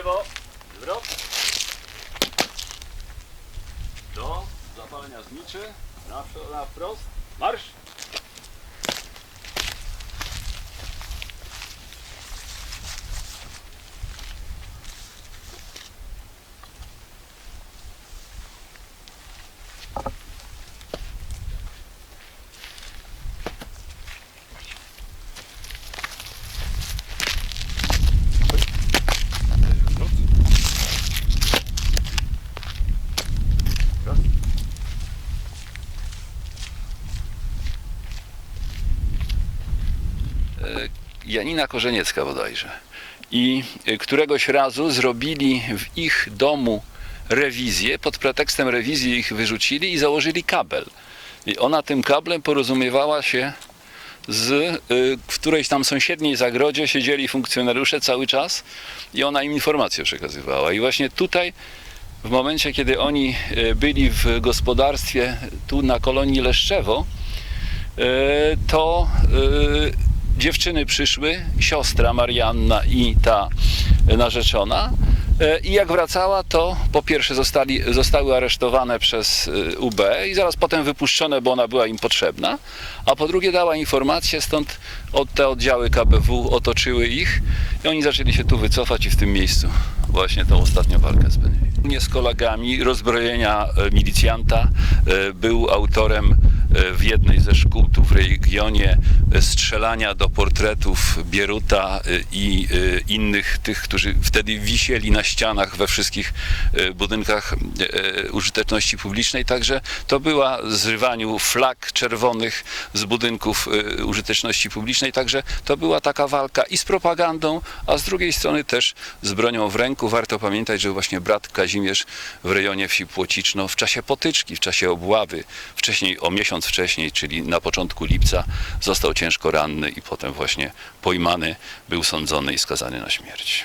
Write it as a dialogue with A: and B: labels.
A: lewo, zwrot. Do zapalenia zniczy, na, na wprost, marsz.
B: Janina Korzeniecka bodajże. I y, któregoś razu zrobili w ich domu rewizję, pod pretekstem rewizji ich wyrzucili i założyli kabel. I ona tym kablem porozumiewała się z y, którejś tam sąsiedniej zagrodzie siedzieli funkcjonariusze cały czas i ona im informacje przekazywała. I właśnie tutaj w momencie, kiedy oni y, byli w gospodarstwie tu na kolonii Leszczewo, e, to e, dziewczyny przyszły, siostra Marianna i ta narzeczona. E, I jak wracała, to po pierwsze zostali, zostały aresztowane przez e, UB i zaraz potem wypuszczone, bo ona była im potrzebna, a po drugie dała informację, stąd od te oddziały KBW otoczyły ich i oni zaczęli się tu wycofać i w tym miejscu właśnie tą ostatnią walkę spędzili. Nie z kolegami rozbrojenia e, milicjanta był autorem w jednej ze szkół tu w regionie e, strzelania do portretów Bieruta e, i e, innych tych, którzy wtedy wisieli na ścianach we wszystkich e, budynkach e, użyteczności publicznej. Także to była zrywaniu flag czerwonych z budynków e, użyteczności publicznej. Także to była taka walka i z propagandą, a z drugiej strony też z bronią w ręku. Warto pamiętać, że właśnie brat Kazimierz w rejonie wsi Płociczno w czasie potyczki, w czasie obławy, wcześniej o miesiąc wcześniej, czyli na początku lipca, został ciężko ranny i potem właśnie pojmany, był sądzony i skazany na śmierć.